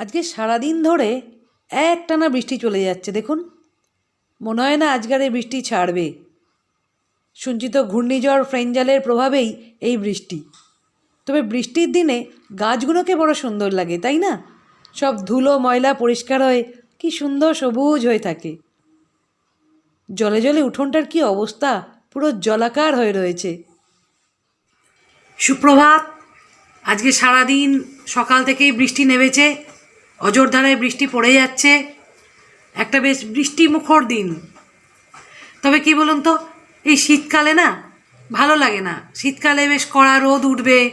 আজকে সারাদিন ধরে একটানা বৃষ্টি চলে যাচ্ছে, দেখুন। মনে হয় না আজকের এই বৃষ্টি ছাড়বে। সঞ্চিত ঘূর্ণিঝড় ফ্রেঞ্জালের প্রভাবেই এই বৃষ্টি। তবে বৃষ্টির দিনে গাছগুলোকে বড় সুন্দর লাগে, তাই না? সব ধুলো, ময়লা পরিষ্কার হয়ে কি সুন্দর সবুজ হয়ে থাকে। জলে জলে উঠোনটার কি অবস্থা? পুরো জলাকার হয়ে রয়েছে। সুপ্রভাত, আজকে সারাদিন সকাল থেকেই বৃষ্টি নেমেছে। অজরধারায় বৃষ্টি পড়ে যাচ্ছে। একটা বেশ বৃষ্টি মুখর দিন। তবে কি বলুন তো, এই শীতকালে না, ভালো লাগে না। শীতকালে বেশ কড়া রোদ উঠবে,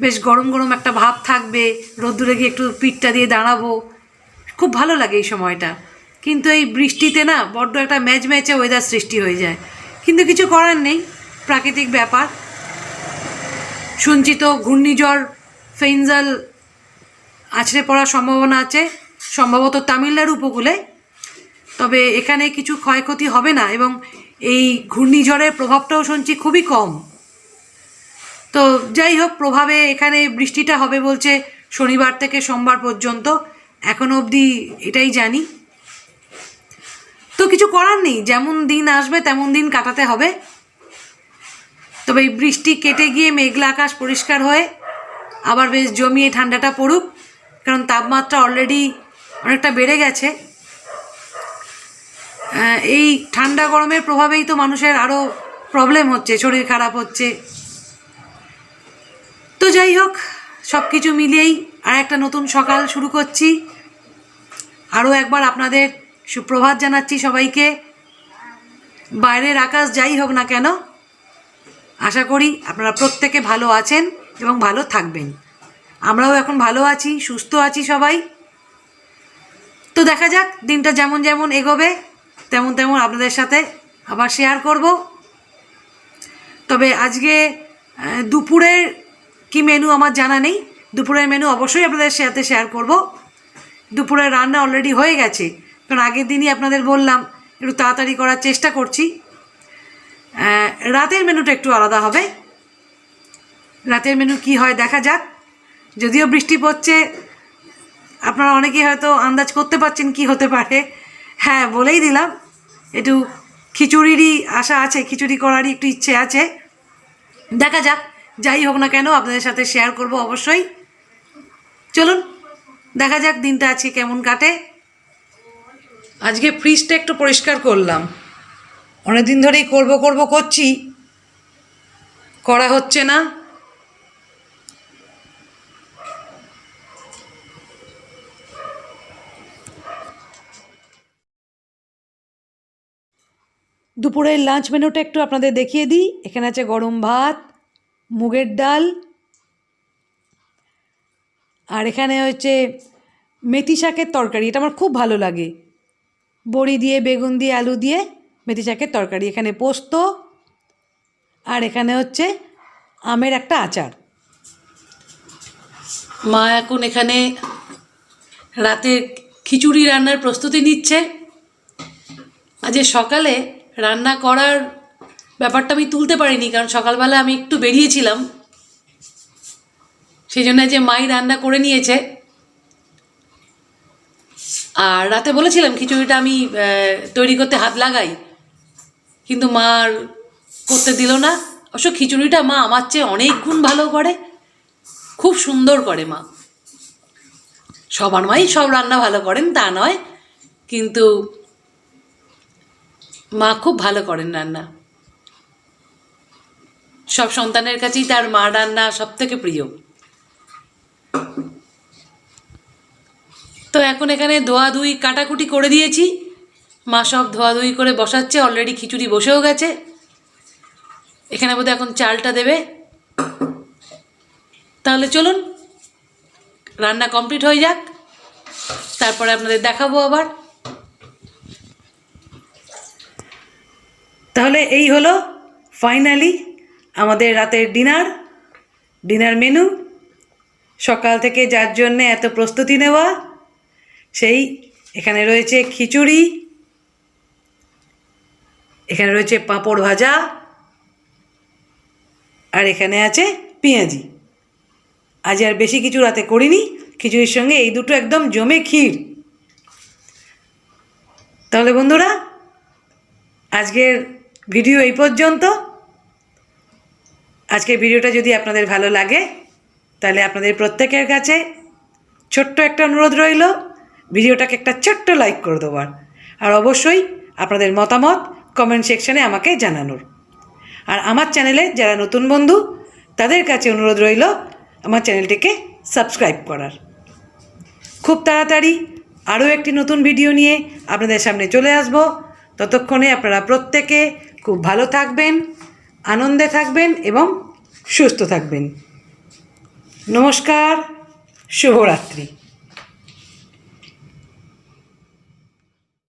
বেশ গরম গরম একটা ভাব থাকবে, রোদ্দুরে গিয়ে একটু পিঠটা দিয়ে দাঁড়াবো। খুব ভালো লাগে এই সময়টা। কিন্তু এই বৃষ্টিতে না, বড্ড একটা ম্যাচ ম্যাচে ওয়েদার সৃষ্টি হয়ে যায়। কিন্তু কিছু করার নেই, প্রাকৃতিক ব্যাপার। শুনছি তো ঘূর্ণিঝড় ফেইনজাল আছড়ে পড়ার সম্ভাবনা আছে, সম্ভবত তামিলনাড়ু উপকূলে। তবে এখানে কিছু ক্ষয়ক্ষতি হবে না এবং এই ঘূর্ণিঝড়ের প্রভাবটাও শুনছি খুবই কম। তো যাই হোক, প্রভাবে এখানে বৃষ্টিটা হবে বলছে শনিবার থেকে সোমবার পর্যন্ত। এখনও অবধি এটাই জানি। তো কিছু করার নেই, যেমন দিন আসবে তেমন দিন কাটাতে হবে। তবে এই বৃষ্টি কেটে গিয়ে মেঘলা আকাশ পরিষ্কার হয়ে আবার বেশ জমিয়ে ঠান্ডাটা পড়ুক। কারণ তাপমাত্রা অলরেডি অনেকটা বেড়ে গেছে। এই ঠান্ডা গরমের প্রভাবেই তো মানুষের আরও প্রবলেম হচ্ছে, শরীর খারাপ হচ্ছে। তো যাই হোক সব কিছু মিলিয়েই আর একটা নতুন সকাল শুরু করছি। আরও একবার আপনাদের সুপ্রভাত জানাচ্ছি সবাইকে। বাইরের আকাশ যাই হোক না কেন, আশা করি আপনারা প্রত্যেকে ভালো আছেন এবং ভালো থাকবেন। আমরাও এখন ভালো আছি, সুস্থ আছি সবাই। তো দেখা যাক, দিনটা যেমন যেমন এগোবে, তেমন তেমন আপনাদের সাথে আবার শেয়ার করব। তবে আজকে দুপুরের কি মেনু আমার জানা নেই, দুপুরের মেনু অবশ্যই আপনাদের সাথে শেয়ার করব। দুপুরের রান্না অলরেডি হয়ে গেছে, কারণ আগের দিনই আপনাদের বললাম, একটু তাড়াতাড়ি করার চেষ্টা করছি। রাতের মেনুটা একটু আলাদা হবে। রাতের মেনু কি হয় দেখা যাক। যদিও বৃষ্টি পড়ছে, আপনারা অনেকেই হয়তো আন্দাজ করতে পারছেন কি হতে পারে। হ্যাঁ বলেই দিলাম, একটু খিচুড়িরই আশা আছে, খিচুড়ি করারই একটু ইচ্ছে আছে। দেখা যাক, যাই হোক না কেন, আপনাদের সাথে শেয়ার করব অবশ্যই। চলুন, দেখা যাক দিনটা আজকে কেমন কাটে। আজকে ফ্রিজটা একটু পরিষ্কার করলাম। অনেকদিন ধরেই করব করব, করছি। করা হচ্ছে না। দুপুরের লাঞ্চ মেনুটা একটু আপনাদের দেখিয়ে দিই। এখানে আছে গরম ভাত, মুগের ডাল, আর এখানে হচ্ছে মেথি শাকের তরকারি। এটা আমার খুব ভালো লাগে। বড়ি দিয়ে, বেগুন দিয়ে, আলু দিয়ে মেথি শাকের তরকারি। এখানে পোস্ত, আর এখানে হচ্ছে আমের একটা আচার। মা এখন এখানে রাতে খিচুড়ি রান্নার প্রস্তুতি নিচ্ছে। আজ সকালে রান্না করার ব্যাপারটা আমি তুলতে পারিনি, কারণ সকালবেলা আমি একটু বেরিয়েছিলাম। সেই জন্য যে মাই রান্না করে নিয়েছে। আর রাতে বলেছিলাম, খিচুড়িটা আমি তৈরি করতে হাত লাগাই। কিন্তু মা আর করতে দিল না। অবশ্য খিচুড়িটা মা আমার চেয়ে অনেক গুণ ভালো করে। খুব সুন্দর করে মা। সবার মাই সব রান্না ভালো করেন, তা নয়। কিন্তু মা খুব ভালো করেন রান্না। সব সন্তানের কাছেই তার মা রান্না সব থেকে প্রিয়। তো এখন এখানে ধোয়াধুয়ি কাটাকুটি করে দিয়েছি। মা সব ধোয়াধুয়ি করে বসাচ্ছে অলরেডি খিচুড়ি বসেও গেছে। এখানে বোধহয় এখন চালটা দেবে। তাহলে চলুন, রান্না কমপ্লিট হয়ে যাক। তারপরে আপনাদের দেখাবো আবার। তাহলে এই হলো ফাইনালি আমাদের রাতের ডিনার ডিনার মেনু। সকাল থেকে যার জন্য এত প্রস্তুতি নেওয়া, সেই এখানে রয়েছে খিচুড়ি, এখানে রয়েছে পাঁপড় ভাজা, আর এখানে আছে পেঁয়াজি। আজ আর বেশি কিছু রাতে করিনি, খিচুড়ির সঙ্গে এই দুটো একদম জমে ক্ষীর। তাহলে বন্ধুরা, আজকের ভিডিও এই পর্যন্ত। আজকের ভিডিওটা যদি আপনাদের ভালো লাগে, তাহলে আপনাদের প্রত্যেকের কাছে ছোট্ট একটা অনুরোধ রইল, ভিডিওটাকে একটা ছোট্ট লাইক করে দেওয়ার। আর অবশ্যই আপনাদের মতামত কমেন্ট সেকশনে আমাকে জানানোর। আর আমার চ্যানেলে যারা নতুন বন্ধু, তাদের কাছে অনুরোধ রইল আমার চ্যানেলটিকে সাবস্ক্রাইব করার। খুব তাড়াতাড়ি আরও একটি নতুন ভিডিও নিয়ে আপনাদের সামনে চলে আসব। ততক্ষণে আপনারা প্রত্যেকে খুব ভালো থাকবেন আনন্দে থাকবেন এবং সুস্থ থাকবেন। নমস্কার শুভরাত্রি।